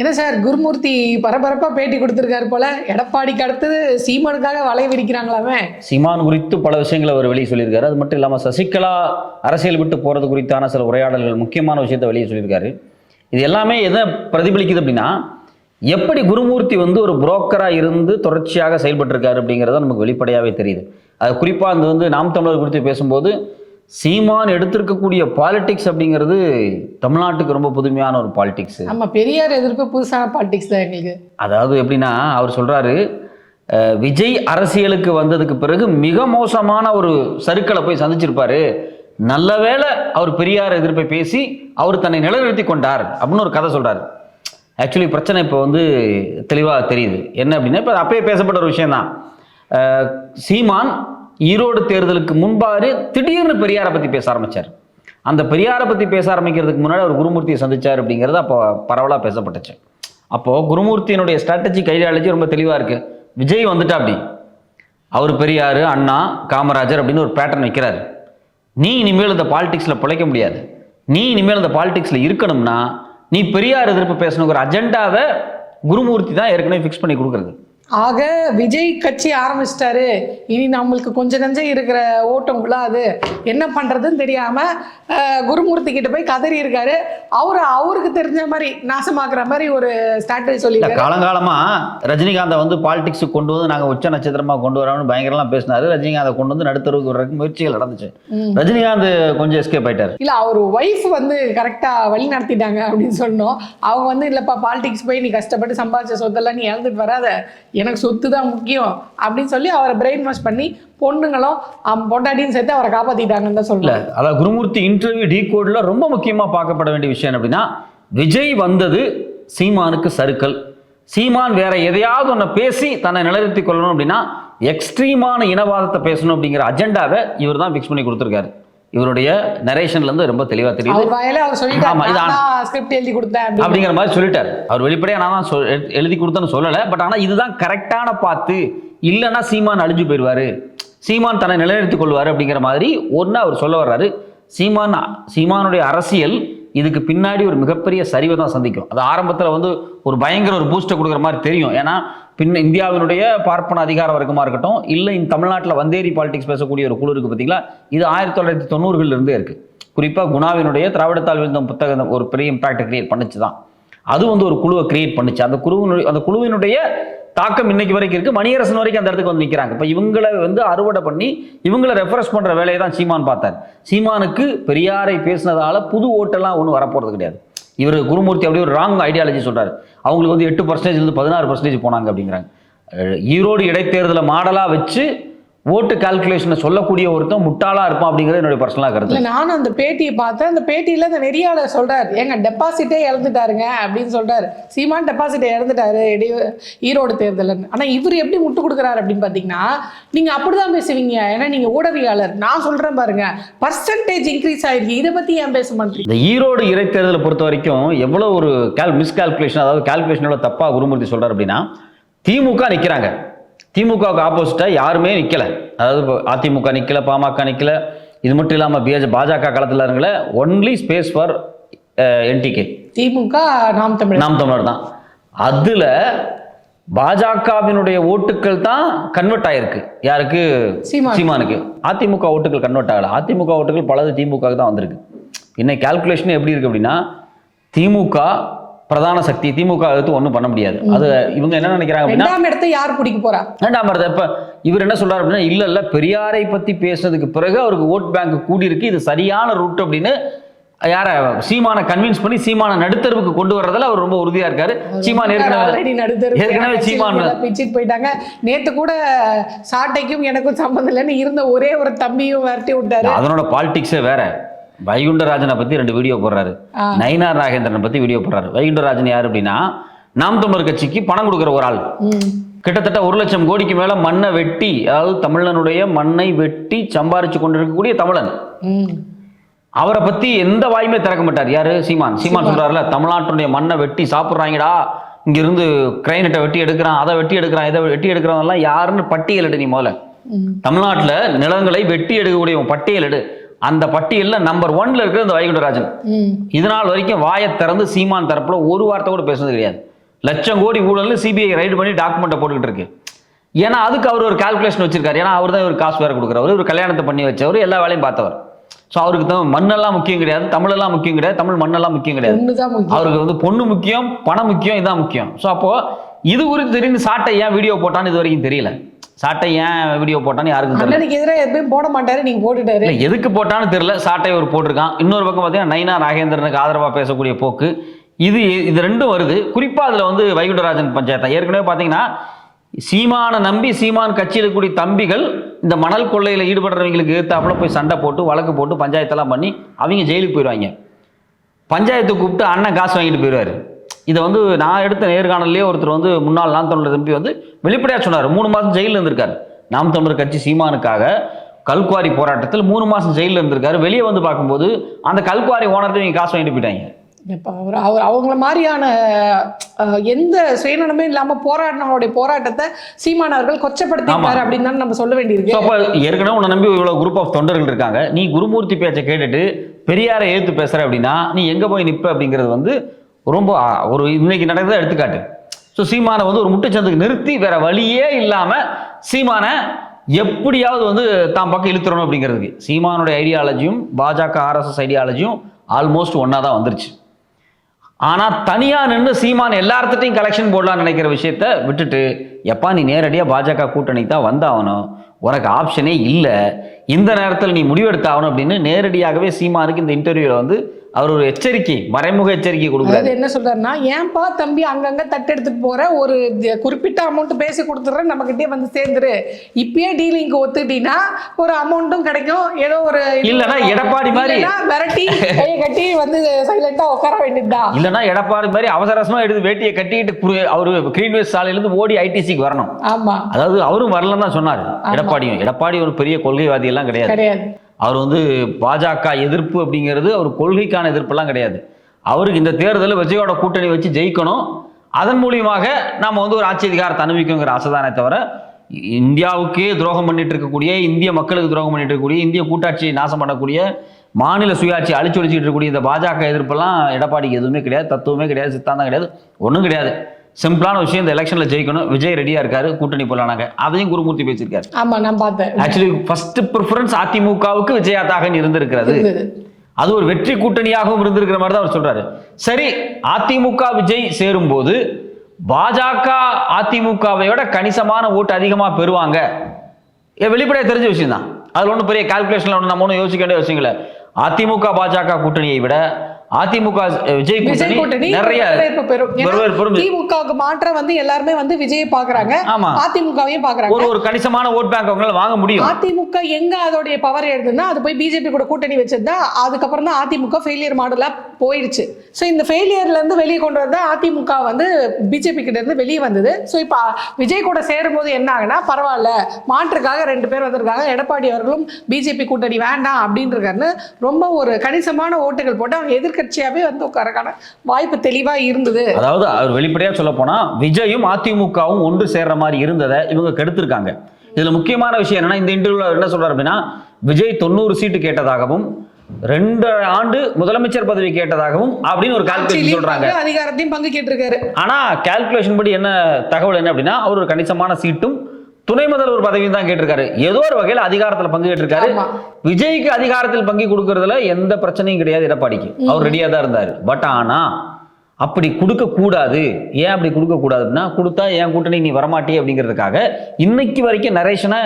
என்ன சார் குருமூர்த்தி பரபரப்பா பேட்டி கொடுத்துருக்காரு போல. எடப்பாடிக்கு அடுத்தது சீமானுக்காக வலை விரிக்கிறாங்களாமே. சீமான் குறித்து பல விஷயங்களை அவர் வெளியே சொல்லியிருக்காரு. அது மட்டும் இல்லாமல் சசிகலா அரசியல் விட்டு போகிறது குறித்தான சில உரையாடல்கள் முக்கியமான விஷயத்தை வெளியே சொல்லியிருக்காரு. இது எல்லாமே எதை பிரதிபலிக்குது அப்படின்னா எப்படி குருமூர்த்தி வந்து ஒரு புரோக்கராக இருந்து தொடர்ச்சியாக செயல்பட்டிருக்காரு அப்படிங்கிறது நமக்கு வெளிப்படையாகவே தெரியுது. அது குறிப்பாக அந்த வந்து நாம் தமிழர் குறித்து பேசும்போது சீமான் எடுத்திருக்கக்கூடிய பாலிடிக்ஸ் அப்படிங்கிறது தமிழ்நாட்டுக்கு ரொம்ப புதுமையான ஒரு பாலிடிக்ஸ் நம்ம பெரியார் எதிர்ப்பு புதுசான பாலிடிக்ஸ் தான் எங்களுக்கு. அதாவது எப்படின்னா அவர் சொல்றாரு விஜய் அரசியலுக்கு வந்ததுக்கு பிறகு மிக மோசமான ஒரு சருக்களை போய் சந்திச்சிருப்பாரு. நல்ல வேளை அவர் பெரியார் எதிர்ப்பை பேசி அவர் தன்னை நிலைநிறுத்தி கொண்டார் அப்படின்னு ஒரு கதை சொல்றாரு. ஆக்சுவலி பிரச்சனை இப்போ வந்து தெளிவாக தெரியுது. என்ன அப்படின்னா இப்போ அப்பயே பேசப்பட்ட ஒரு விஷயம்தான். சீமான் ஈரோடு தேர்தலுக்கு முன்பாரு திடீர்னு பெரியாரை பற்றி பேச ஆரம்பிச்சார். அந்த பெரியாரை பற்றி பேச ஆரம்பிக்கிறதுக்கு முன்னாடி அவர் குருமூர்த்தியை சந்திச்சார் அப்படிங்கிறது அப்போ பரவலாக பேசப்பட்டுச்சு. அப்போது குருமூர்த்தியினுடைய ஸ்ட்ராட்டஜி ஐடியாலஜி ரொம்ப தெளிவாக இருக்குது விஜய் வந்துட்டா அப்படி. அவர் பெரியார் அண்ணா காமராஜர் அப்படின்னு ஒரு பேட்டர்ன் வைக்கிறாரு. நீ இனிமேல் இந்த பாலிடிக்ஸில் பிழைக்க முடியாது. நீ இனிமேல் இந்த பாலிடிக்ஸில் இருக்கணும்னா நீ பெரியார் எதிர்ப்பு பேசணுங்கிற அஜெண்டாவை குருமூர்த்தி தான் ஏற்கனவே ஃபிக்ஸ் பண்ணி கொடுக்குறது. ஆக விஜய் கட்சி ஆரம்பிச்சிட்டாரு. இனி நம்மளுக்கு கொஞ்சம் நஞ்சம் இருக்கிற ஓட்டம் விழாது என்ன பண்றதுன்னு தெரியாம அஹ், குருமூர்த்தி கிட்ட போய் கதறி இருக்காரு. அவரு அவருக்கு தெரிஞ்ச மாதிரி நாசமாக்குற மாதிரி ஒரு ஸ்ட்ராட்டஜி சொல்லியிருக்காரு. காலங்காலமாக ரஜினிகாந்தை வந்து பாலிடிக்ஸுக்கு கொண்டு வந்து நாங்கள் உச்ச நட்சத்திரமாக கொண்டு வரோம்னு பயங்கரலாம் பேசினாரு. ரஜினிகாந்தை கொண்டு வந்து நடுத்தருவுக்கு வர்றதுக்கு முயற்சிகள் நடந்துச்சு. ரஜினிகாந்த் கொஞ்சம் எஸ்கேப் ஆயிட்டாரு. இல்ல அவர் ஒய்ஃப் வந்து கரெக்டா வழி நடத்திட்டாங்க அப்படின்னு சொன்னோம். அவங்க வந்து இல்லப்பா பாலிடிக்ஸ் போய் நீ கஷ்டப்பட்டு சம்பாதிச்ச சொத்தெல்லாம் நீ இழந்துட்டு வராத. எனக்கு சொத்து தான் முக்கியம் அப்படின்னு சொல்லி அவரை பிரெயின் வாஷ் பண்ணி பொண்ணுங்களும் அம், பொண்டாட்டியும் சேர்த்து அவரை காப்பாத்திட்டாங்கன்னு தான் இல்ல சொல்லலாம் அதாவது குருமூர்த்தி இன்டர்வியூ டீ கோட்ல ரொம்ப முக்கியமா பார்க்கப்பட வேண்டிய விஷயம் அப்படின்னா விஜய் வந்தது சீமானுக்கு சறுக்கல் சீமான் வேற எதையாவது ஒன்று பேசி தன்னை நிலைநிறுத்திக் கொள்ளணும் அப்படின்னா எக்ஸ்ட்ரீமான இனவாதத்தை பேசணும் அப்படிங்கிற அஜெண்டாவை இவர் தான் ஃபிக்ஸ் பண்ணி கொடுத்துருக்காரு. இவருடைய நரேஷன்ல இருந்து ரொம்ப தெளிவா தெரியுது. இது ஸ்கிரிப்ட் எழுதி கொடுத்தேன் அப்படிங்கிற மாதிரி சொல்லிட்டார். அவர் வெளிப்படையா நான் தான் எழுதி கொடுத்தேன்னு சொல்லலை. பட் ஆனால் இதுதான் கரெக்டான பார்த்து இல்லைன்னா சீமான் அழிஞ்சு போயிடுவாரு. சீமான் தன்னை நிலைநிறுத்திக் கொள்வார் அப்படிங்கிற மாதிரி ஒன்று அவர் சொல்ல வர்றாரு. சீமான் சீமானுடைய அரசியல் இதுக்கு பின்னாடி ஒரு மிகப்பெரிய சரிவை தான் சந்திக்கும். அது ஆரம்பத்தில் வந்து ஒரு பயங்கர ஒரு பூஸ்ட்டை கொடுக்குற மாதிரி தெரியும். ஏன்னா பின் இந்தியாவினுடைய பார்ப்பன அதிகார வர்க்கமாக இருக்கட்டும் இல்லை இந்த தமிழ்நாட்டில் வந்தேரி பாலிடிக்ஸ் பேசக்கூடிய ஒரு குழு இருக்குது பார்த்தீங்களா இது ஆயிரத்தி தொள்ளாயிரத்தி தொண்ணூறுகள்லேருந்தே இருக்குது குறிப்பாக குணாவினுடைய திராவிடத்தால் விழுந்த புத்தகம் ஒரு பெரிய இம்பாக்டை கிரியேட் பண்ணிச்சு தான் அது வந்து ஒரு குழுவை கிரியேட் பண்ணுச்சு. அந்த குழுவினுடைய அந்த குழுவினுடைய தாக்கம் இன்னைக்கு வரைக்கும் இருக்குது மணியரசன் வரைக்கும் அந்த இடத்துக்கு வந்து நிற்கிறாங்க இப்போ இவங்களை வந்து அறுவடை பண்ணி இவங்களை ரெஃபரன்ஸ் பண்ணுற வேலையை தான் சீமான் பார்த்தார். சீமானுக்கு பெரியாரை பேசினதால புது ஓட்டெல்லாம் ஒன்றும் வரப்போகிறது கிடையாது. இவர் குருமூர்த்தி அப்படி ஒரு ராங் ஐடியாலஜி சொல்கிறார் அவங்களுக்கு வந்து எட்டு பர்சன்டேஜ்லேருந்து பதினாறு பர்சன்டேஜ் போனாங்க அப்படிங்கிறாங்க. ஈரோடு இடைத்தேர்தலை மாடலாக வச்சு ஓட்டு கால்குலேஷனை சொல்லக்கூடிய ஒருத்தன் முட்டாளா இருப்பான் அப்படிங்கிறது என்னுடைய பர்சனலாக கருத்து. நானும் அந்த பேட்டியை பார்த்தேன். அந்த பேட்டியில அந்த நெறியாளர் சொல்றாரு ஏங்க டெபாசிட்டே இழந்துட்டாருங்க அப்படின்னு சொல்றாரு. சீமான் டெபாசிட்டை இழந்துட்டாரு இடையே ஈரோடு தேர்தல் ஆனா இவர் எப்படி முட்டு கொடுக்குறாரு அப்படின்னு பாத்தீங்கன்னா நீங்க அப்படிதான் பேசுவீங்க. ஏன்னா நீங்க ஊடகவியாளர் நான் சொல்றேன் பாருங்க பர்சன்டேஜ் இன்க்ரீஸ் ஆயிருக்கு. இதை பத்தி ஏன் பேச மாட்டீங்க? இந்த ஈரோடு இடைத்தேர்தலை பொறுத்த வரைக்கும் எவ்வளோ ஒரு கேல் மிஸ்கால்குலேஷன் அதாவது கால்குலேஷனோட தப்பாக குருமூர்த்தி சொல்றாரு அப்படின்னா திமுக நிற்கிறாங்க திமுகவுக்கு ஆப்போசிட்டாக யாருமே நிற்கல அதாவது அதிமுக நிற்கல பாமக நிற்கல இது மட்டும் இல்லாமல் பிஜ பாஜக களத்தில் இருங்கள ஒன்லி ஸ்பேஸ் ஃபார் என்டிகே திமுக நாம் தமிழர். நாம் தமிழர் தான். அதில் பாஜகவினுடைய ஓட்டுக்கள் தான் கன்வெர்ட் ஆயிருக்கு. யாருக்கு? சீமான். சீமானுக்கு. அதிமுக ஓட்டுகள் கன்வெர்ட் ஆகல. அதிமுக ஓட்டுகள் பலது திமுக தான் வந்திருக்கு. இன்னைக்கு கால்குலேஷன் எப்படி இருக்கு அப்படின்னா திமுக பிரதான சக்தி திமுக எடுத்து ஒன்றும் பண்ண முடியாது. அது இவங்க என்ன நினைக்கிறாங்க அப்படின்னா ரெண்டாம் இடத்தை யார் பிடிக்க போறா? வேண்டாம் மருது இப்ப இவர் என்ன சொல்றாரு அப்படின்னா இல்ல இல்ல பெரியாரை பத்தி பேசுனதுக்கு பிறகு அவருக்கு ஓட் பேங்க் கூடி இருக்கு இது சரியான ரூட் அப்படின்னு யார சீமான கன்வின்ஸ் பண்ணி சீமான நடுத்தருவுக்கு கொண்டு வர்றதுல அவர் ரொம்ப உறுதியா இருக்காரு. சீமான் ஏற்கனவே ஏற்கனவே சீமான் பிச்சுட்டு போயிட்டாங்க. நேத்து கூட சாட்டைக்கும் எனக்கும் சம்மந்தம் இல்லைன்னு இருந்த ஒரே ஒரு தம்பியும் விரட்டி விட்டாரு. அதனோட பாலிடிக்ஸே வேற. வைகுண்டராஜனை பத்தி ரெண்டு வீடியோ போடுறாரு. நயினார் நாகேந்திரனை பத்தி வீடியோ போடுறாரு. வைகுண்டராஜன் யார் அப்படின்னா நாம் தமிழர் கட்சிக்கு பணம் கொடுக்குற ஒரு ஆள். கிட்டத்தட்ட ஒரு லட்சம் கோடிக்கு மேல மண்ணை வெட்டி அதாவது தமிழனுடைய மண்ணை வெட்டி சம்பாரிச்சு கொண்டிருக்கக்கூடிய தமிழன். அவரை பத்தி எந்த வாயுமே திறக்க மாட்டார். யாரு? சீமான். சீமான் சொல்றாருல தமிழ்நாட்டுடைய மண்ணை வெட்டி சாப்பிட்றாங்கடா. இங்க இருந்து கிரைனட்டை வெட்டி எடுக்கிறான் அதை வெட்டி எடுக்கிறான் இதை வெட்டி எடுக்கிறவங்கலாம் யாருன்னு பட்டியலிடு நீ முதல்ல. தமிழ்நாட்டுல நிலங்களை வெட்டி எடுக்கக்கூடிய பட்டியலிடு அந்த பட்டியல்ல நம்பர் ஒன்ல இருக்கிற இந்த வைகுண்டராஜன். ம். இது நாள் வரைக்கும் வாயை திறந்து சீமான் தரப்புல ஒரு வார்த்தை கூட பேசுனது கிடையாது. லட்சம் கோடி ஊழல்னு சிபிஐ ரைடு பண்ணி டாக்குமெண்ட்டை போட்டுக்கிட்டு இருக்கு. ஏன்னா அதுக்கு அவர் ஒரு கால்குலேஷன் வச்சிருக்காரு. ஏன்னா அவர் தான் இவர் காசு வேற கொடுக்குறவர் ஒரு கல்யாணத்தை பண்ணி வச்சவர் எல்லா வேலையும் பார்த்தவர். ஸோ அவருக்கு தான் மண்ணெல்லாம் முக்கியம் கிடையாது தமிழெல்லாம் முக்கியம் கிடையாது தமிழ் மண்ணெல்லாம் முக்கியம் கிடையாது. அவருக்கு வந்து பொண்ணு முக்கியம் பணம் முக்கியம் இதான் முக்கியம். ஸோ அப்போ இது குறித்து திடீர்னு சாட்டை ஏன் வீடியோ போட்டான்னு இது வரைக்கும் தெரியல. சாட்டை ஏன் வீடியோ போட்டான்னு யாருக்கும் தெரியல. எதிராக எதுவும் போட மாட்டாரு நீங்க போட்டுட்டாரு. இல்லை எதுக்கு போட்டான்னு தெரியல. சாட்டை ஒரு போட்டிருக்கான். இன்னொரு பக்கம் பார்த்தீங்கன்னா நைனா நாகேந்திரனுக்கு ஆதரவாக பேசக்கூடிய போக்கு. இது இது ரெண்டும் வருது. குறிப்பாக அதில் வந்து வைகுண்டராஜன் பஞ்சாயத்து. ஏற்கனவே பார்த்தீங்கன்னா சீமானை நம்பி சீமான் கட்சியில் இருக்கக்கூடிய தம்பிகள் இந்த மணல் கொள்ளையில் ஈடுபடுறவங்களுக்கு எதிர்த்தாப்புல போய் சண்டை போட்டு வழக்கு போட்டு பஞ்சாயத்தெல்லாம் பண்ணி அவங்க ஜெயிலுக்கு போயிடுவாங்க. பஞ்சாயத்து கூப்பிட்டு அண்ணன் காசு வாங்கிட்டு போயிடுவாரு. இதை வந்து நான் எடுத்த நேர்காணல்லே ஒருத்தர் வந்து முன்னாள் நாம் தமிழர் தம்பி வந்து வெளிப்படையாக சொன்னார். மூணு மாதம் ஜெயிலில் இருந்திருக்காரு. நாம் தமிழர் கட்சி சீமானுக்காக கல்குவாரி போராட்டத்தில் மூணு மாதம் ஜெயிலில் இருந்திருக்காரு. வெளியே வந்து பார்க்கும்போது அந்த கல்குவாரி ஓனர்கிட்ட இவங்க காசு வாங்கிட்டு போயிட்டாங்க. இப்ப அவர் அவர் அவங்கள மாதிரியான எந்த சுயநலமே இல்லாம போராடினவருடைய போராட்டத்தை சீமான் அவர்கள் கொச்சப்படுத்திட்டாரு ஆமா. அப்படின்னு தான் நம்ம சொல்ல வேண்டியிருக்கு. அப்போ ஏற்கனவே உன்னை நம்பி இவ்வளோ குரூப் ஆஃப் தொண்டர்கள் இருக்காங்க. நீ குருமூர்த்தி பேச்சை கேட்டுட்டு பெரியாரை ஏற்று பேசுற அப்படின்னா நீ எங்கே போய் நிற்ப அப்படிங்கிறது வந்து ரொம்ப ஒரு இன்னைக்கு நடக்கிறத எடுத்துக்காட்டு. ஸோ சீமானை வந்து ஒரு முட்டுச்சந்துக்கு நிறுத்தி வேற வழியே இல்லாமல் சீமானை எப்படியாவது வந்து தான் பக்கம் இழுத்துறணும் அப்படிங்கிறதுக்கு. சீமானுடைய ஐடியாலஜியும் பாஜக ஆர்எஸ்எஸ் ஐடியாலஜியும் ஆல்மோஸ்ட் ஒன்றா தான் வந்துருச்சு. ஆனால் தனியாக நின்று சீமான் எல்லார்த்திட்டையும் கலெக்ஷன் போடலான்னு நினைக்கிற விஷயத்த விட்டுட்டு எப்பா நீ நேரடியாக பாஜக கூட்டணி தான் வந்தாகணும். உனக்கு ஆப்ஷனே இல்லை. இந்த நேரத்தில் நீ முடிவெடுத்தாகணும் அப்படின்னு நேரடியாகவே சீமானுக்கு இந்த இன்டர்வியூவில் வந்து அவர் ஒரு எச்சரிக்கை மறைமுக எச்சரிக்கை கொடுக்குறாரு. என்ன சொல்றாருன்னா ஏன்பா தம்பி அங்கங்க தட்டு எடுத்துட்டு போற ஒரு குறிப்பிட்ட அமௌண்ட் பேசி கொடுத்துட்றேன் நம்ம கிட்டே வந்து சேர்ந்துரு. இப்பயே டீலிங்க்கு ஒத்துட்டீங்கன்னா ஒரு அமௌண்ட்டும் கிடைக்கும். ஏதோ ஒரு வரும். எடப்பாடி மாதிரி- விரட்டி கையை கட்டி வந்து சைலண்டா உட்கார வேண்டியதுதான். இல்லைன்னா எடப்பாடி மாதிரி அவசர அவசரமா எடுத்து வேட்டியை கட்டிக்கிட்டு குரு- அவரு கிரீன்வேஸ் சாலையிலேருந்து ஓடி ஐடிசிக்கு வரணும். ஆமா. அதாவது அவரும் வரலன்னு தான் சொன்னார். எடப்பாடியும். எடப்பாடி ஒரு பெரிய கொள்கைவாதி எல்லாம் கிடையாது. கிடையாது. அவர் வந்து பாஜக எதிர்ப்பு அப்படிங்கிறது அவர் கொள்கைக்கான எதிர்ப்பெல்லாம் கிடையாது. அவருக்கு இந்த தேர்தலில் விஜயோட கூட்டணி வச்சு ஜெயிக்கணும். அதன் மூலியமாக நாம் வந்து ஒரு ஆட்சி அதிகாரத்தை அனுபவிக்குங்கிற ஆசைதானே தவிர இந்தியாவுக்கே துரோகம் பண்ணிட்டு இருக்கக்கூடிய இந்திய மக்களுக்கு துரோகம் பண்ணிட்டு இருக்கக்கூடிய இந்திய கூட்டாட்சியை நாசம் பண்ணக்கூடிய மாநில சுயாட்சி அழிச்சு ஒழிச்சிட்டு இருக்கக்கூடிய இந்த பாஜக எதிர்ப்பெல்லாம் எடப்பாடிக்கு எதுவுமே கிடையாது தத்துவமே கிடையாது சித்தாந்தம் கிடையாது ஒன்றும் கிடையாது. சிம்பிளான விஷயம் இந்த எலெக்ஷனில் ஜெயிக்கணும். விஜய் ரெடியாக இருக்காரு கூட்டணி போலானாங்க அதையும் குருமூர்த்தி பேசியிருக்காரு. ஆமா நான் பார்த்தேன் ஆக்சுவலி ஃபர்ஸ்ட் ப்ரிஃபரன்ஸ் அதிமுகவுக்கு விஜயாதாக இருந்திருக்கிறது. அது ஒரு வெற்றி கூட்டணியாகவும் இருந்திருக்கிற மாதிரி தான் அவர் சொல்றாரு. சரி அதிமுக விஜய் சேரும்போது பாஜக அதிமுகவை விட கணிசமான ஓட்டு அதிகமா பெறுவாங்க. இது வெளிப்படையா தெரிஞ்ச விஷயம் தான் அதுல ஒன்றும் பெரிய கால்குலேஷன்ல ஒன்றும் நம்ம ஒன்றும் யோசிக்க வேண்டிய இல்லை. அதிமுக பாஜக கூட்டணியை விட அதிமுக விஜய் கூட்டணி நிறைய வரவேற்பு பெறும். ஏன்னா வரவேற்பு பெறும். திமுகவுக்கு மாற்ற வந்து எல்லாருமே வந்து விஜயை பாக்குறாங்க அதிமுகவையும் பாக்குறாங்க ஒரு ஒரு கணிசமான ஓட் பேங்க் அவங்களால வாங்க முடியும். அதிமுக எங்க அதோடைய பவர் எழுதுன்னா அது போய் பிஜேபி கூட கூட்டணி வச்சதுதான் அதுக்கப்புறம் தான் அதிமுக ஃபெயிலியர் மாடலா போயிடுச்சு ஸோ இந்த ஃபெயிலியர்ல இருந்து வெளியே கொண்டு வந்த அதிமுக வந்து பிஜேபி கிட்ட இருந்து வெளியே வந்தது. ஸோ இப்போ விஜய் கூட சேரும்போது என்ன ஆகுனா பரவாயில்ல மாற்றுக்காக ரெண்டு பேர் வந்திருக்காங்க. எடப்பாடி அவர்களும் பிஜேபி கூட்டணி வேண்டாம் அப்படின்னு இருக்காருன்னு ரொம்ப ஒரு கணிசமான ஓட்டுகள் போட்டு அவங்க எதிர்க்கட்சியாவே வந்து உட்காரக்கான வாய்ப்பு தெளிவா இருந்தது. அதாவது அவர் வெளிப்படையா சொல்ல போனா விஜயும் அதிமுகவும் ஒன்று சேர்ற மாதிரி இருந்ததை இவங்க கெடுத்திருக்காங்க. இதுல முக்கியமான விஷயம் என்னன்னா இந்த இன்டர்வியூல என்ன சொல்றாரு அப்படின்னா விஜய் தொண்ணூறு சீட்டு கேட்டதாகவும் ரெண்டு ஆண்டு முதலமைச்சர் பதவி கேட்டதாகவும் அப்படின்னு ஒரு கால்குலேஷன் சொல்றாங்க. அதிகாரத்தையும் பங்கு கேட்டிருக்காரு. ஆனா கால்குலேஷன் படி என்ன தகவல் என்ன அப்படின்னா அவர் ஒரு கணிசமான சீட்டும் துணை முதல்வர் பதவியும் தான் கேட்டிருக்காரு. ஏதோ ஒரு வகையில் அதிகாரத்துல பங்கு கேட்டிருக்காரு. விஜய்க்கு அதிகாரத்தில் பங்கு கொடுக்கறதுல எந்த பிரச்சனையும் கிடையாது எடப்பாடிக்கு. அவர் ரெடியா தான் இருந்தாரு. பட் ஆனா அப்படி கொடுக்க கூடாது. ஏன் அப்படி கொடுக்க கூடாதுன்னா கொடுத்தா என் கூட்டணி நீ வரமாட்டே அப்படிங்கிறதுக்காக இன்னைக்கு வரைக்கும் நரேஷனை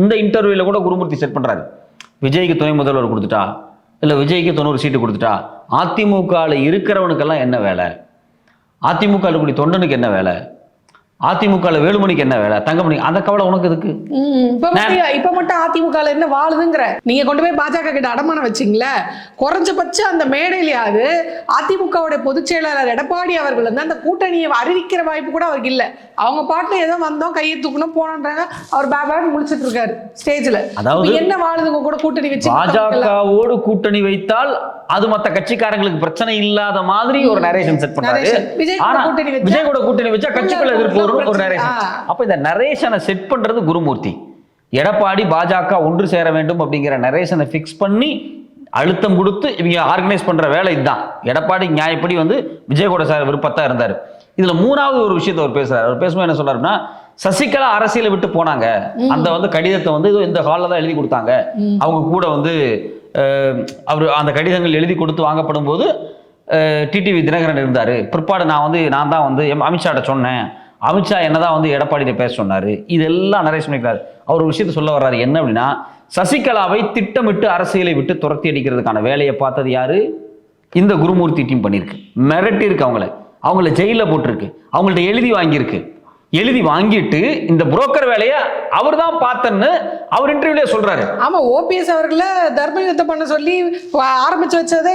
இந்த இன்டர்வியூல கூட குருமூர்த்தி செட் பண்றாரு. விஜய்க்கு துணை முதல்வர் கொடுத்துட்டா? இல்ல விஜய்க்கு தொண்ணூறு சீட்டு கொடுத்துட்டா? அதிமுகவில் இருக்கிறவனுக்கெல்லாம் என்ன வேலை? அதிமுக இருக்கக்கூடிய தொண்டனுக்கு என்ன வேலை? அதிமுகவில் வேலுமணிக்கு என்ன வேலை? தங்கமணி அந்த கவலை உனக்கு எதுக்கு? இப்ப மட்டும் அதிமுக என்ன வாழுதுங்கிற? நீங்க கொண்டு போய் பாஜக கிட்ட அடமானம் வச்சீங்களே குறைஞ்சபட்சம் அந்த மேடையிலயாவது அதிமுகவுடைய பொதுச் செயலாளர் எடப்பாடி அவர்கள் வந்து அந்த கூட்டணியை அறிவிக்கிற வாய்ப்பு கூட அவருக்கு இல்ல. அவங்க பாட்டுல ஏதோ வந்தோம் கையை தூக்கணும் போனோன்றாங்க. அவர் பேபான்னு முடிச்சிட்டு இருக்காரு ஸ்டேஜ்ல. அதாவது என்ன வாழுதுங்க கூட கூட்டணி வச்சு பாஜகவோடு கூட்டணி வைத்தால் அது மத்த கட்சிக்காரங்களுக்கு பிரச்சனை இல்லாத மாதிரி ஒரு நரேஷன் செட் வச்சா- விஜய் கூட கூட்டணி வச்சா கட்சிக்குள்ள எதிர்ப்பு ஒரு பிரச்சனை. நரேஷன். அப்ப இந்த நரேஷனை செட் பண்றது குருமூர்த்தி. எடப்பாடி பாஜக ஒன்று சேர வேண்டும் அப்படிங்கிற நரேஷனை ஃபிக்ஸ் பண்ணி அழுத்தம் கொடுத்து இவங்க ஆர்கனைஸ் பண்ற வேலை இதுதான். எடப்பாடி நியாயப்படி வந்து விஜயகோட சார் விருப்பத்தா இருந்தார். இதுல மூணாவது ஒரு விஷயத்தை அவர் பேசுறாரு. அவர் பேசும்போது என்ன சொல்றாருன்னா சசிகலா அரசியலை விட்டு போனாங்க. அந்த வந்து கடிதத்தை வந்து இந்த ஹாலில் தான் எழுதி கொடுத்தாங்க. அவங்க கூட வந்து அவர் அந்த கடிதங்கள் எழுதி கொடுத்து வாங்கப்படும் போது டிடிவி தினகரன் இருந்தார். பிற்பாடு நான் வந்து நான் தான் வந்து அமித்ஷாட்ட சொன்னேன். அமித்ஷா என்னதான் வந்து எடப்பாடியிட்ட பேச சொன்னார் இதெல்லாம் நிறைய சொல்லிக்கிறாரு அவர் ஒரு விஷயத்த சொல்ல வர்றாரு என்ன அப்படின்னா சசிகலாவை திட்டமிட்டு அரசியலை விட்டு துரத்தி அடிக்கிறதுக்கான வேலையை பார்த்தது யாரு? இந்த குருமூர்த்தி டீம் பண்ணியிருக்கு. மிரட்டி இருக்கு அவங்கள. அவங்கள ஜெயிலில் போட்டிருக்கு. அவங்கள்ட்ட எழுதி வாங்கியிருக்கு. எழுதி வாங்கிட்டு இந்த புரோக்கர் வேலையை அவர் தான் பார்த்தன்னு அவர் இன்டர்வியூலே சொல்றாரு. ஆமா ஓபிஎஸ் அவர்களை தர்ம யுத்தம் பண்ண சொல்லி ஆரம்பிச்சு வச்சதே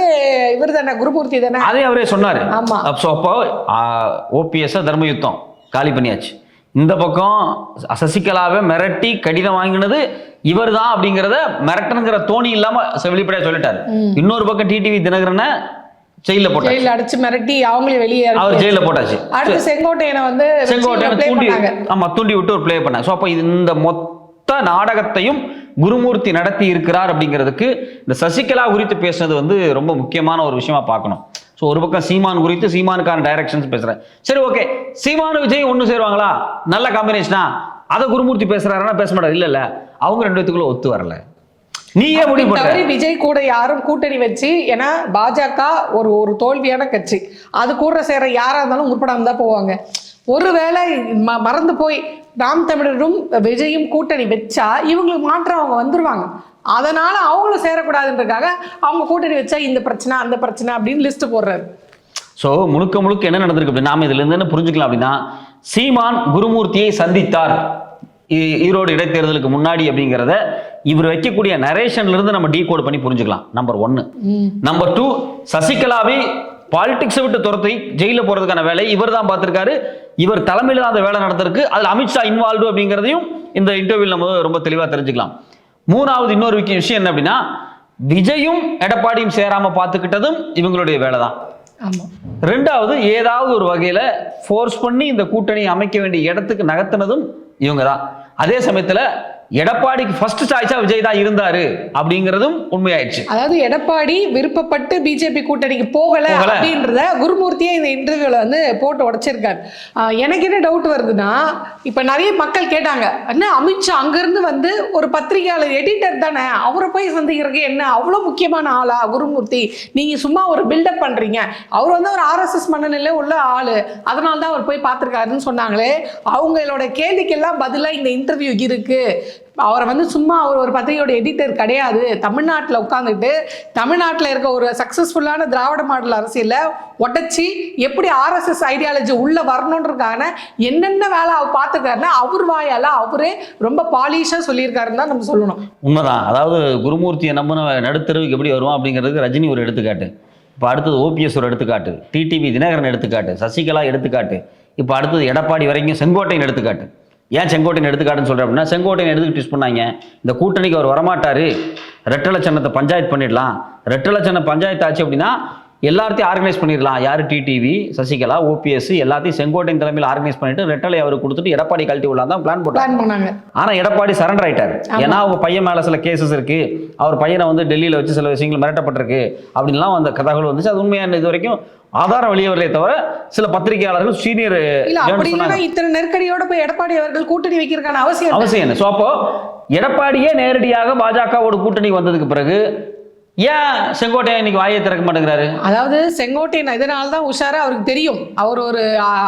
இவர் தானே குருமூர்த்தி தானே? அதே அவரே சொன்னாரு. ஆமா. அப்போ ஓபிஎஸ் தர்ம யுத்தம். காலி பண்ணியாச்சு. இந்த பக்கம் சசிகலாவை மிரட்டி கடிதம் வாங்கினது இவர் தான் அப்படிங்கிறத மிரட்டனுங்கிற தோணி இல்லாம ச- வெளிப்படையா சொல்லிட்டாரு. இன்னொரு பக்கம் டிடிவி தினகரனை ஜெயில போட்டாச்சு. ஜெயில அடைச்சு மிரட்டி அவங்களே வெளியே அவர் ஜெயில போட்டாச்சு. அடுத்து செங்கோட்டையனை வந்து செங்கோட்டையனை தூண்டி. ஆமா தூண்டி விட்டு ஒரு ப்ளே பண்ணாங்க. ஸோ அப்போ இந்த மொத்த நாடகத்தையும் குருமூர்த்தி நடத்தி இருக்கிறார் அப்படிங்கிறதுக்கு இந்த சசிகலா குறித்து பேசுனது வந்து ரொம்ப முக்கியமான ஒரு விஷயமா பார்க்கணும். ஸோ ஒரு பக்கம் சீமான் குறித்து சீமானுக்கான டைரக்ஷன்ஸ் பேசுறேன். சரி ஓகே சீமானு விஜய் ஒன்று சேருவாங்களா? நல்ல காம்பினேஷனா அதை குருமூர்த்தி பேசுறாருன்னா பேச மாட்டார். இல்ல இல்ல. அவங்க ரெண்டு பேத்துக்குள்ள ஒத்து வரல. நீயே முடிவு தவறி விஜய் கூட யாரும் கூட்டணி வச்சு ஏன்னா பாஜக ஒரு ஒரு தோல்வியான கட்சி. அது கூட சேர யாரா இருந்தாலும் உருப்படாம தான் போவாங்க. ஒருவேளை ம- மறந்து போய் நாம் தமிழரும் விஜயும் கூட்டணி வச்சா இவங்களுக்கு மாற்றம் அவங்க வந்துருவாங்க. அதனால அவங்களும் சேரக்கூடாதுன்றதுக்காக அவங்க கூட்டணி வச்சா இந்த பிரச்சனை அந்த பிரச்சனை அப்படின்னு லிஸ்ட் போடுறாரு. ஸோ முழுக்க முழுக்க என்ன நடந்திருக்கு அப்படின்னா நாம இதுல இருந்து என்ன புரிஞ்சுக்கலாம் அப்படின்னா சீமான் குருமூர்த்தியை சந்தித்தார். ஈரோடு இடைத்தேர்தலுக்கு முன்னாடி அப்படிங்கிறத இவர் வைக்கக்கூடிய நரேஷன்ல இருந்து நம்ம டீகோட் பண்ணி புரிஞ்சுக்கலாம். நம்பர் ஒன்னு நம்பர் டூ சசிகலாவை பாலிடிக்ஸை விட்டு துரத்தி ஜெயில போறதுக்கான வேலை இவர் தான் பார்த்திருக்காரு. இவர் தலைமையில தான் அந்த வேலை நடந்திருக்கு. அதுல அமித்ஷா இன்வால்வ் அப்படிங்கிறதையும் இந்த இன்டர்வியூல நம்ம ரொம்ப தெளிவா தெரிஞ்சுக்கலாம். மூணாவது இன்னொரு விஷயம் விஷயம் என்ன அப்படின்னா விஜயும் எடப்பாடியும் சேராம பார்த்துக்கிட்டதும் இவங்களுடைய வேலை தான் ரெண்டாவது ஏதாவது ஒரு வகையில ஃபோர்ஸ் பண்ணி இந்த கூட்டணியை அமைக்க வேண்டிய இடத்துக்கு நகர்த்தினதும் இவங்க தான் அதே சமயத்துல எடப்பாடிக்கு ஃபர்ஸ்ட் சாய்ஸா விஜய் தான் இருந்தாரு அப்படிங்கிறதும் உண்மையாயிடுச்சு. அதாவது எடப்பாடி விருப்பப்பட்டு பிஜேபி கூட்டணிக்கு போகல. அப்படின்றத குருமூர்த்தியே இந்த இன்டர்வியூல வந்து போட்டு உடைச்சிருக்காரு. எனக்கு என்ன டவுட் வருதுன்னா இப்ப நிறைய மக்கள் கேட்டாங்க என்ன அமித்ஷா அங்கிருந்து வந்து ஒரு பத்திரிகையாளர் எடிட்டர் தானே? அவரை போய் சந்திக்கிறதுக்கு என்ன அவ்வளோ முக்கியமான ஆளா குருமூர்த்தி? நீங்க சும்மா ஒரு பில்டப் பண்றீங்க. அவர் வந்து ஒரு ஆர்எஸ்எஸ் மனநிலை உள்ள ஆளு. அதனால தான் அவர் போய் பார்த்திருக்காருன்னு சொன்னாங்களே. அவங்களோட கேள்விக்கெல்லாம் பதிலா இந்த இன்டர்வியூ இருக்கு. அவரை வந்து சும்மா அவர் ஒரு பத்திரிகையோட எடிட்டர் கிடையாது. தமிழ்நாட்டில் உட்காந்துட்டு தமிழ்நாட்டில் இருக்க ஒரு சக்ஸஸ்ஃபுல்லான திராவிட மாடல் அரசியலில் உடச்சி எப்படி ஆர்எஸ்எஸ் ஐடியாலஜி உள்ள வரணுன்றதுக்கான என்னென்ன வேலை அவர் பார்த்துருக்காருன்னா அவர் வாயால அவரே ரொம்ப பாலிஷாக சொல்லியிருக்காருன்னு தான் நம்ம சொல்லணும். உண்மைதான். அதாவது குருமூர்த்தியை நம்பின நடுத்தருவுக்கு எப்படி வருவான் அப்படிங்கிறதுக்கு ரஜினி ஒரு எடுத்துக்காட்டு. இப்போ அடுத்தது ஓபிஎஸ் ஒரு எடுத்துக்காட்டு. டிடிவி தினகரன் எடுத்துக்காட்டு. சசிகலா எடுத்துக்காட்டு. இப்போ அடுத்தது எடப்பாடி வரைக்கும் செங்கோட்டையின் எடுத்துக்காட்டு. ஏன் செங்கோட்டையன் எடுத்துக்காட்டுன்னு சொல்கிறேன் அப்படின்னா செங்கோட்டையன் எடுத்து யூஸ் பண்ணாங்க? இந்த கூட்டணிக்கு அவர் வரமாட்டாரு. ரெட்டலை சின்னத்தை பஞ்சாயத்து பண்ணிடலாம். ரெட்டலை சின்ன பஞ்சாயத்து ஆச்சு அப்படின்னா எல்லாத்தையும் ஆர்கனைஸ் பண்ணிடலாம். யார் டிடிவி சசிகலா ஓபிஎஸ் எல்லாத்தையும் செங்கோட்டையன் தலைமையில் ஆர்கனைஸ் பண்ணிட்டு ரெட்டலை அவருக்கு கொடுத்துட்டு எடப்பாடி கழட்டி விடலாம் தான் பிளான் போட்டாங்க பிளான் பண்ணாங்க. ஆனா எடப்பாடி சரண்டர் ஆயிட்டாரு. ஏன்னா அவங்க பையன் மேல சில கேசஸ் இருக்கு. அவர் பையனை வந்து டெல்லியில வச்சு சில விஷயங்கள் மிரட்டப்பட்டிருக்கு. அப்படின்லாம் அந்த தகவல் வந்துச்சு. அது உண்மையான இது வரைக்கும் ஆதாரம் வெளியே வரலே தவிர சில பத்திரிகையாளர்கள் சீனியர் இத்தனை நெருக்கடியோட போய் எடப்பாடி அவர்கள் கூட்டணி வைக்கிறதுக்கான அவசியம். அவசியம் என்ன ஸோ அப்போ எடப்பாடியே நேரடியாக பாஜகவோட கூட்டணிக்கு வந்ததுக்கு பிறகு ஏன் செங்கோட்டையன் இன்னைக்கு வாயை திறக்க மாட்டேங்கிறாரு? அதாவது செங்கோட்டையன் இதனால தான் உஷாரா அவருக்கு தெரியும். அவர் ஒரு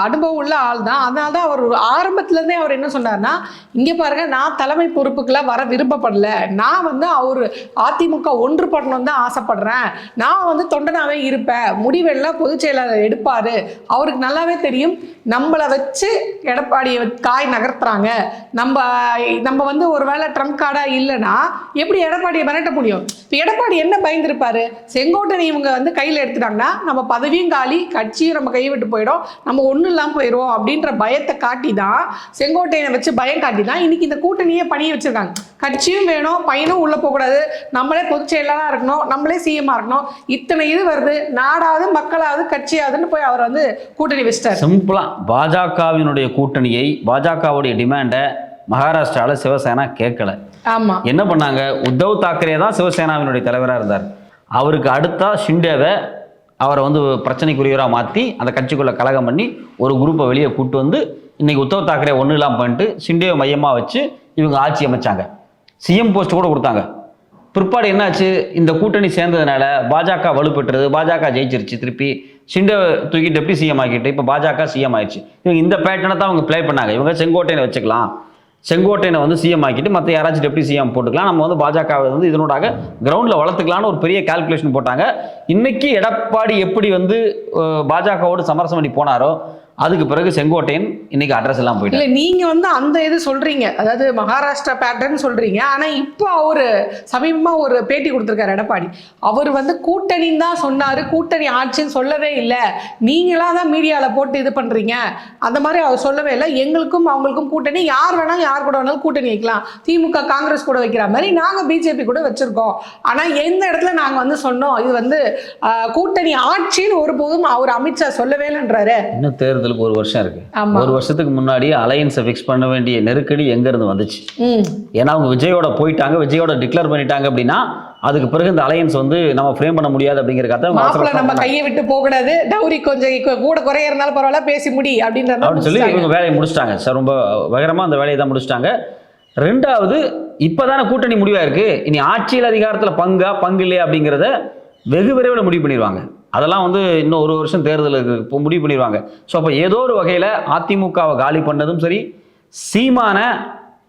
அனுபவம் உள்ள ஆள் தான். அதனால தான் அவர் ஆரம்பத்துலேருந்தே ஆரம்பத்துல இருந்தே அவர் என்ன சொன்னார்னா இங்க பாருங்க நான் தலைமை பொறுப்புக்கெல்லாம் வர விருப்பப்படல நான் வந்து அவர் அதிமுக ஒன்றுபடணும் தான் ஆசைப்படுறேன். நான் வந்து தொண்டனாவே இருப்பேன். முடிவெல்லாம் பொதுச் செயலாளர் எடுப்பாரு. அவருக்கு நல்லாவே தெரியும். நம்மளை வச்சு எடப்பாடியை காய் நகர்த்துறாங்க. நம்ம நம்ம வந்து ஒருவேளை ட்ரம்ப் கார்டா இல்லைன்னா எப்படி எடப்பாடியை மிரட்ட முடியும்? இப்போ எடப்பாடி என்ன பயந்துருப்பாரு. செங்கோட்டனை இவங்க வந்து கையில் எடுத்துட்டாங்கன்னா நம்ம பதவியும் காலி கட்சியும் நம்ம கை விட்டு போயிடும். நம்ம ஒன்றும் இல்லாமல் போயிடுவோம் அப்படின்ற பயத்தை காட்டி தான் செங்கோட்டையனை வச்சு பயம் காட்டி தான் இன்னைக்கு இந்த கூட்டணியே பணியை வச்சிருக்காங்க. கட்சியும் வேணும் பையனும் உள்ளே போகக்கூடாது. நம்மளே பொதுச் செயலாளராக இருக்கணும் நம்மளே சிஎம்மாக இருக்கணும். இத்தனை இது வருது நாடாவது மக்களாவது கட்சியாவதுன்னு போய் அவர் வந்து கூட்டணி வச்சிட்டார். சிம்பிளாக பாஜகவினுடைய கூட்டணியை பாஜகவுடைய டிமாண்டை மகாராஷ்டிராவில் சிவசேனா கேட்கல. என்ன பண்ணாங்க? உத்தவ் தாக்கரே தான் சிவசேனாவினுடைய தலைவராக இருந்தார். அவருக்கு அடுத்தா ஷிண்டேவை அவரை வந்து பிரச்சனைக்குரியவராக மாற்றி அந்த கட்சிக்குள்ளே கலகம் பண்ணி ஒரு குரூப்பை வெளியே கூட்டு வந்து இன்னைக்கு உத்தவ் தாக்கரே ஒன்றும் இல்லாமல் பண்ணிட்டு ஷிண்டேவை மையமாக வச்சு இவங்க ஆட்சி அமைச்சாங்க. சிஎம் போஸ்ட் கூட கொடுத்தாங்க. பிற்பாடு என்னாச்சு? இந்த கூட்டணி சேர்ந்ததுனால பாஜக வலுப்பெற்றது பாஜக ஜெயிச்சிருச்சு திருப்பி. ஷிண்டே தூக்கி டெப்டி சிஎம் ஆக்கிட்டு இப்போ பாஜக சிஎம் ஆயிடுச்சு. இவங்க இந்த பேட்டர்னை தான் அவங்க ப்ளே பண்ணாங்க. இவங்க செங்கோட்டையில் வச்சுக்கலாம். செங்கோட்டையனை வந்து சிஎம் ஆக்கிட்டு மற்ற யாராச்சும் டெப்டி சிஎம் போட்டுக்கலாம். நம்ம வந்து பாஜகவை வந்து இதனூடாக கிரவுண்டில் வளர்த்துக்கலான்னு ஒரு பெரிய கால்குலேஷன் போட்டாங்க. இன்னைக்கு எடப்பாடி எப்படி வந்து பாஜகவோடு சமரசம் பண்ணி போனாரோ அதுக்கு பிறகு செங்கோட்டையன் இன்னைக்கு அட்ரஸ் எல்லாம் போயிட்டு இல்ல நீங்க வந்து அந்த இது சொல்றீங்க. அதாவது மகாராஷ்டிரா பேட்டர்ன் சொல்றீங்க. ஆனா இப்போ அவரு சமீபமா ஒரு பேட்டி கொடுத்திருக்காரு எடப்பாடி. அவர் வந்து கூட்டணின்னு தான் சொன்னாரு கூட்டணி ஆட்சின்னு சொல்லவே இல்லை. நீங்களா தான் மீடியால போட்டு இது பண்றீங்க. அந்த மாதிரி அவர் சொல்லவே இல்லை. எங்களுக்கும் அவங்களுக்கும் கூட்டணி. யார் வேணாலும் யார் கூட வேணாலும் கூட்டணி வைக்கலாம். திமுக காங்கிரஸ் கூட வைக்கிற மாதிரி நாங்க பிஜேபி கூட வச்சிருக்கோம். ஆனா எந்த இடத்துல நாங்க வந்து சொன்னோம் இது வந்து கூட்டணி ஆட்சின்னு ஒருபோதும் அவர் அமித்ஷா சொல்லவே இல்லைன்றாரு. இன்னும் தேர்தலுக்கு ஒரு வருஷம் இருக்கு. ஒரு வருஷத்துக்கு முன்னாடி அலையன்ஸை ஃபிக்ஸ் பண்ண வேண்டிய நெருக்கடி எங்க இருந்து வந்துச்சு ஏன்னா அவங்க விஜயோட போயிட்டாங்க விஜயோட டிக்ளேர் பண்ணிட்டாங்க அப்படின்னா அதுக்கு பிறகு இந்த அலையன்ஸ் வந்து நம்ம ஃப்ரேம் பண்ண முடியாது அப்படிங்கிற கதை மாப்பிள்ள நம்ம கையை விட்டு போகக்கூடாது. டவுரி கொஞ்சம் கூட குறைய இருந்தாலும் பரவாயில்ல பேசி முடி அப்படின்ற அப்படின்னு சொல்லி. இவங்க வேலையை முடிச்சிட்டாங்க. சார் ரொம்ப வேகரமாக அந்த வேலையை தான் முடிச்சிட்டாங்க. ரெண்டாவது இப்போதானே கூட்டணி முடிவாக இருக்கு இனி ஆட்சியில் அதிகாரத்தில் பங்கா பங்கு இல்லையா அப்படிங்கிறத வெகு விரைவில் முடிவு பண்ணிடுவாங்க. அதெல்லாம் வந்து இன்னும் ஒரு வருஷம் தேர்தலுக்கு இப்போ முடிவு பண்ணிடுவாங்க. ஸோ அப்போ ஏதோ ஒரு வகையில் அதிமுகவை காலி பண்ணதும் சரி சீமான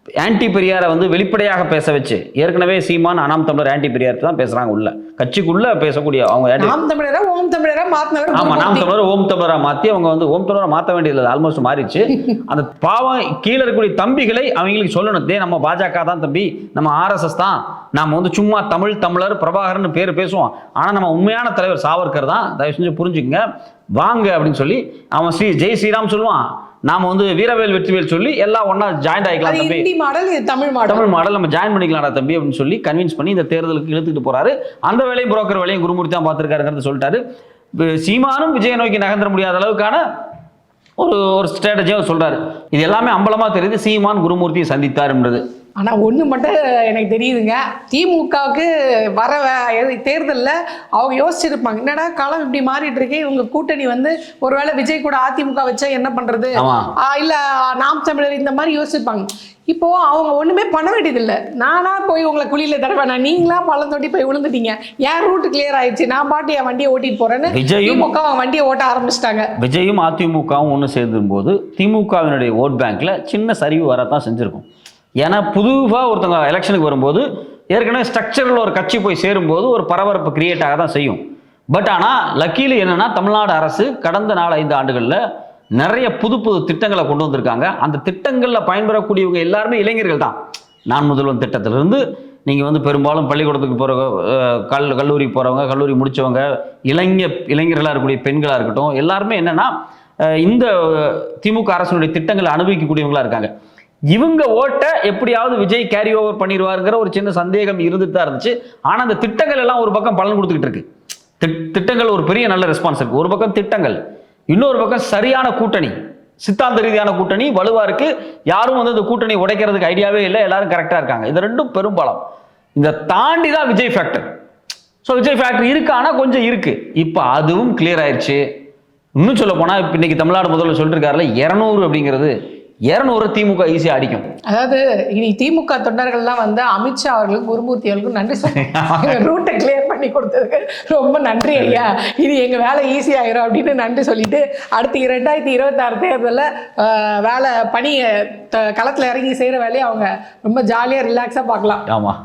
ஆன்டி பெரியாரை வந்து வெளிப்படையாக பேச வச்சு ஏற்கனவே சீமான் அனாம் தமிழர் ஆன்டி பெரியார் தான் பேசுறாங்க உள்ள. கட்சிக்குள்ள பேசக்கூடிய அவங்க anti- நாம் தமிழரா ஓம் தமிழரா மாத்தினவர் ஆமா நாம். தமிழர் ஓம் தமிழரா மாத்தி அவங்க வந்து ஓம் தமிழரா மாத்த வேண்டியது ஆல்மோஸ்ட் மாறிடுச்சு. அந்த பாவம் கீழே இருக்கக்கூடிய தம்பிகளை அவங்களுக்கு சொல்லணும் தே நம்ம பாஜக தான் தம்பி நம்ம ஆர்எஸ்எஸ் தான் நாம வந்து சும்மா தமிழ் தமிழர் பிரபாகரன் பேர் பேசுவோம். ஆனா நம்ம உண்மையான தலைவர் சாவர்கர் தான் தயவு செஞ்சு புரிஞ்சுக்கங்க வாங்க அப்படின்னு சொல்லி அவன் ஸ்ரீ ஜெய் ஸ்ரீராம் சொல்லுவான். நாம வந்து வீரவேல் வெற்றிவேல் சொல்லி எல்லாம் ஒண்ணா ஜாயிண்ட் ஆகிக்கலாம் தம்பி. Model Tamil model Tamil model நம்ம ஜாயின் பண்ணிக்கலாம்டா தம்பி அப்படின்னு சொல்லி கன்வின்ஸ் பண்ணி இந்த தேர்தலுக்கு இழுத்துட்டு போறாரு. அந்த வேலையும் புரோக்கர் வேலையும் குருமூர்த்தி தான் பார்த்துருக்காருங்கிறத சொல்லிட்டாரு. சீமானும் விஜயை நோக்கி நகர்ந்துட முடியாத அளவுக்கான ஒரு ஒரு ஸ்ட்ராட்டஜியாக சொல்றாரு. இது எல்லாமே அம்பலமா தெரியுது. சீமான் குருமூர்த்தியை சந்தித்தாருன்றது ஆனா ஒண்ணு மட்டும் எனக்கு தெரியுதுங்க. திமுகவுக்கு வர தேர்தல்ல அவங்க யோசிச்சிருப்பாங்க. என்னடா காலம் இப்படி மாறிட்டு இருக்கே? இவங்க கூட்டணி வந்து ஒருவேளை விஜய் கூட அதிமுக வச்சா என்ன ஆ, இல்ல நாம் தமிழர் இந்த மாதிரி யோசிச்சிருப்பாங்க. இப்போ அவங்க ஒண்ணுமே பண்ண வேண்டியதில்லை. நானா போய் உங்களை குழியில தடவை நீங்களா பள்ளம் தொட்டி போய் விழுந்துட்டீங்க என் ரூட் கிளியர் ஆயிடுச்சு? நான் பாட்டு என் வண்டியை ஓட்டிட்டு போறேன்னு திமுக அவங்க வண்டியை ஓட்ட ஆரம்பிச்சிட்டாங்க. விஜயும் அதிமுகவும் ஒன்று சேர்ந்தும்போது திமுகவினுடைய ஓட் பேங்க்ல சின்ன சரிவு வரத்தான் செஞ்சிருக்கும். ஏன்னா புதுவாக ஒருத்தவங்க எலெக்ஷனுக்கு வரும்போது ஏற்கனவே ஸ்ட்ரக்சரில் ஒரு கட்சி போய் சேரும்போது ஒரு பரபரப்பு கிரியேட் ஆக தான் செய்யும். பட் ஆனால் லக்கீலி என்னென்னா தமிழ்நாடு அரசு கடந்த நாலு ஐந்து ஆண்டுகளில் நிறைய புது புது திட்டங்களை கொண்டு வந்திருக்காங்க. அந்த திட்டங்களில் பயன்பெறக்கூடியவங்க எல்லாருமே இளைஞர்கள் தான். நான் முதல்வன் திட்டத்திலிருந்து நீங்கள் வந்து பெரும்பாலும் பள்ளிக்கூடத்துக்கு போகிறவங்க கல் கல்லூரி போகிறவங்க கல்லூரி முடித்தவங்க இளைஞ இளைஞர்களாக இருக்கக்கூடிய பெண்களாக இருக்கட்டும் எல்லாருமே என்னென்னா இந்த திமுக அரசினுடைய திட்டங்களை அனுபவிக்கக்கூடியவங்களா இருக்காங்க. இவங்க ஓட்டை எப்படியாவது விஜய் கேரி ஓவர் பண்ணிடுவாருங்கிற ஒரு சின்ன சந்தேகம் இருந்துட்டு தான் இருந்துச்சு. ஆனால் அந்த திட்டங்கள் எல்லாம் ஒரு பக்கம் பலன் கொடுத்துக்கிட்டு இருக்கு. திட்- திட்டங்கள் ஒரு பெரிய நல்ல ரெஸ்பான்ஸ் இருக்கு. ஒரு பக்கம் திட்டங்கள் இன்னொரு பக்கம் சரியான கூட்டணி சித்தாந்த ரீதியான கூட்டணி வலுவா இருக்கு யாரும் வந்து இந்த கூட்டணி உடைக்கிறதுக்கு ஐடியாவே இல்லை. எல்லாரும் கரெக்டா இருக்காங்க. இது ரெண்டும் பெரும்பாலம் இந்த தாண்டி தான் Vijay factor so Vijay factor இருக்கு ஆனால் கொஞ்சம் இருக்கு. இப்போ அதுவும் கிளியர் ஆயிடுச்சு இன்னும் சொல்ல போனால் இப்போ இன்னைக்கு தமிழ்நாடு முதல்வர் சொல்லிருக்காருல இரநூறு அப்படிங்கிறது. இரநூறு திமுக ஈஸியாக அடிக்கும். அதாவது இனி திமுக தொண்டர்கள்லாம் வந்து அமித்ஷா அவர்களுக்கும் குருமூர்த்தி அவர்களுக்கும் நன்றி சொல்லுங்க ரூட்டை கிளியர் பண்ணி கொடுத்ததுக்கு ரொம்ப நன்றி ஐயா. இது எங்க வேலை ஈஸி ஆயிரும் அப்படின்னு நன்றி சொல்லிட்டு அடுத்து இரண்டாயிரத்தி இருபத்தாறு தேர்தலில் வேலை பணி களத்தில் இறங்கி செய்கிற வேலையை அவங்க ரொம்ப ஜாலியாக ரிலாக்ஸாக பார்க்கலாம். ஆமாம்